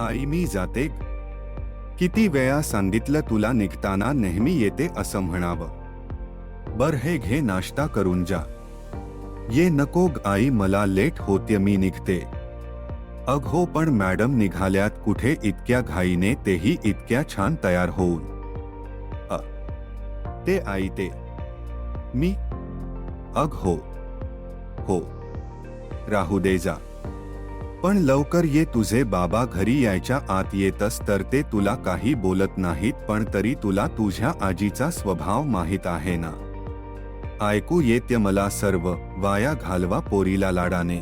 आई मी जाते. किती वेळा सांगितलं तुला निघताना नेहमी येते असं म्हणावं. बर हे घे नाश्ता करून जा. ये नको ग आई मला लेट होते मी निघते. अग हो पण मॅडम निघाल्यात कुठे इतक्या घाईने तेही इतक्या छान तयार होऊन. अ. ते आई ते. मी? अग हो. हो. राहू दे जा. पण लवकर ये तुझे बाबा घरी यायच्या आत येतस तर ते तुला काही बोलत नाहीत पण तरी तुला तुझ्या आजीचा स्वभाव माहीत आहे ना. ऐकू येते मला सर्व वाया घालवा पोरीला लाडाने.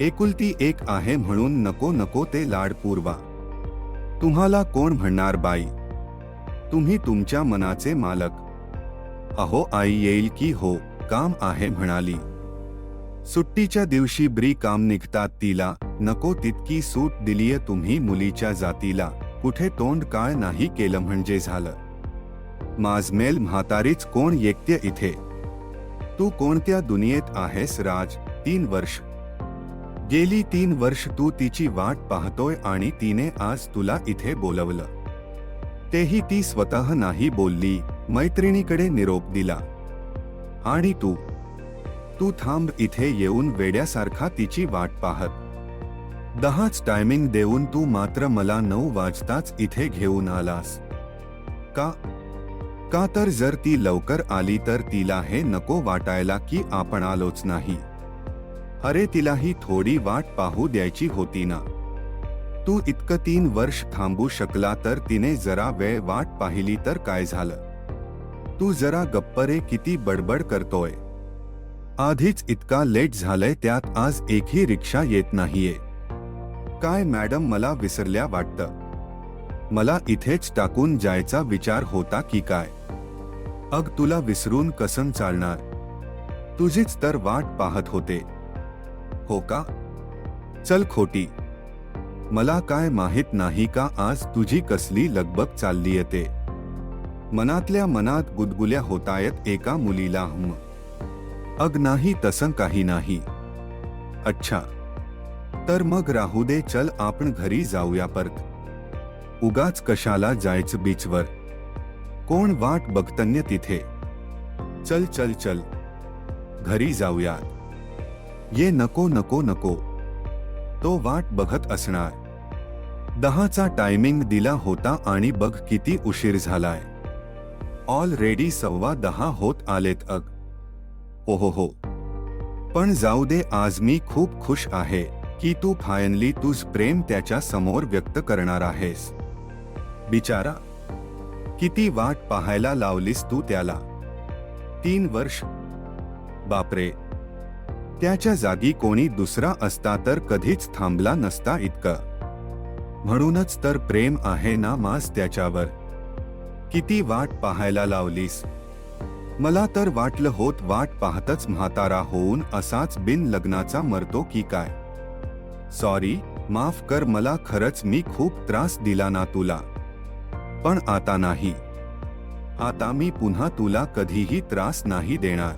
एकुलती एक आहे म्हणून नको नको ते लाड पुरवा. तुम्हाला कोण म्हणणार बाई? तुम्ही तुमच्या मनाचे मालक. अहो आई येईल की हो काम आहे म्हणाली. सुट्टीच्या दिवशी ब्री काम निघतात तिला. नको तितकी सूट दिलीय तुम्ही मुलीच्या जातीला. कुठे तोंड काळ नाही केलं म्हणजे झालं. माजमेल म्हातारीच कोण येकते इथे? तू कोणत्या दुनियेत आहेस राज? तीन वर्ष. गेली तीन वर्ष तू तिची वाट पाहतोय आणि तिने आज तुला इथे बोलवलं. तेही ती स्वतः नाही बोलली. मैत्रिणीकडे निरोप दिला. आणि तू तू थांब इथे येऊन वेड्यासारखा तिची वाट पाहत. दहाच टायमिंग देऊन तू मात्र मला नऊ वाजताच इथे घेऊन आलास. का? का तर जर ती लवकर आली तर तिला हे नको वाटायला की आपण आलोच नाही. अरे तिलाही थोडी वाट पाहू द्यायची होती ना. तू इतकं तीन वर्ष थांबू शकला तर तिने जरा वेळ वाट पाहिली तर काय झालं? तू जरा गप्परे किती बडबड करतोय. आधीच इतका लेट झालंय त्यात आज एकही रिक्षा येत नाहीये. काय मॅडम मला विसरल्या वाटतं. मला इथेच टाकून जायचा विचार होता की काय. अग तुला विसरून कसं चालणार. तुझीच तर वाट पाहत होते. हो का? चल खोटी. मला काय माहीत नाही का आज तुझी कसली लगबग चालली येते मनातल्या मनात गुदगुल्या होतायत एका मुलीला हम. अग नाही तसं काही नाही. अच्छा. तर मग राहू दे चल आपण घरी जाऊया परत. उगाच कशाला जायचं बीचवर. कोण वाट बघतन्य तिथे. चल चल चल. घरी जाऊया. ये नको नको नको. तो वाट बघत असणार. दहाचा टायमिंग दिला होता आणि बघ किती उशीर झालाय. ऑलरेडी सव्वा दहा होत आलेत अग. ओहो हो पण जाऊ दे आज मी खूप खुश आहे की तू फायनली तुझ प्रेम त्याच्यासमोर व्यक्त करणार आहेस. बिचारा किती वाट पाहायला लावलीस तू त्याला. तीन वर्ष. बापरे. त्याच्या जागी कोणी दुसरा असता तर कधीच थांबला नसता इतकं. म्हणूनच तर प्रेम आहे ना मास त्याच्यावर. किती वाट पाहायला लावलीस. मला तर वाटलं होत वाट पाहतच म्हातारा होऊन असाच बिन लग्नाचा मरतो की काय. सॉरी माफ कर मला खरंच मी खूप त्रास दिला ना तुला. पण आता नाही. आता मी पुन्हा तुला कधीही त्रास नाही देणार.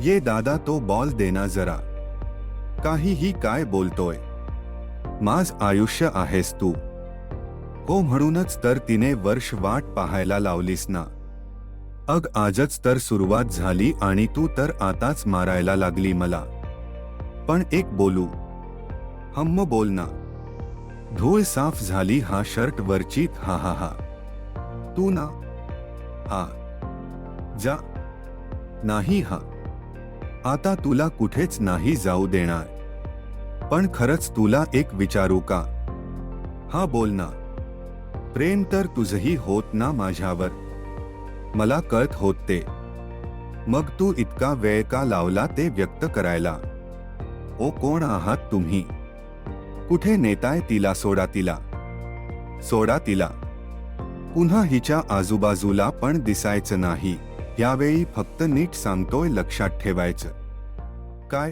ये दादा तो बॉल देना जरा. काहीही काय बोलतोय. माझ आयुष्य आहेस तू. हो म्हणूनच तर तिने वर्ष वाट पाहायला लावलीस ना. अग आजच तर सुरुवात झाली आणि तू तर आताच मारायला लागली मला. पण एक बोलू. हम्म बोल ना. धूळ साफ झाली हा शर्ट वरची हा हा हा. तू ना. हा. जा. नाही हा. आता तुला कुठेच नाही जाऊ देणार. पण खरंच तुला एक विचारू का? हा बोल ना. प्रेम तर तुझही होत ना माझ्यावर. मला कळत होत ते. मग तू इतका वेळ का लावला ते व्यक्त करायला? ओ कोण आहात तुम्ही? कुठे नेताय तिला सोडा तिला? सोडा तिला. पुन्हा हिच्या आजूबाजूला पण दिसायचं नाही. यावेळी फक्त नीट सांगतोय लक्षात ठेवायचं. काय?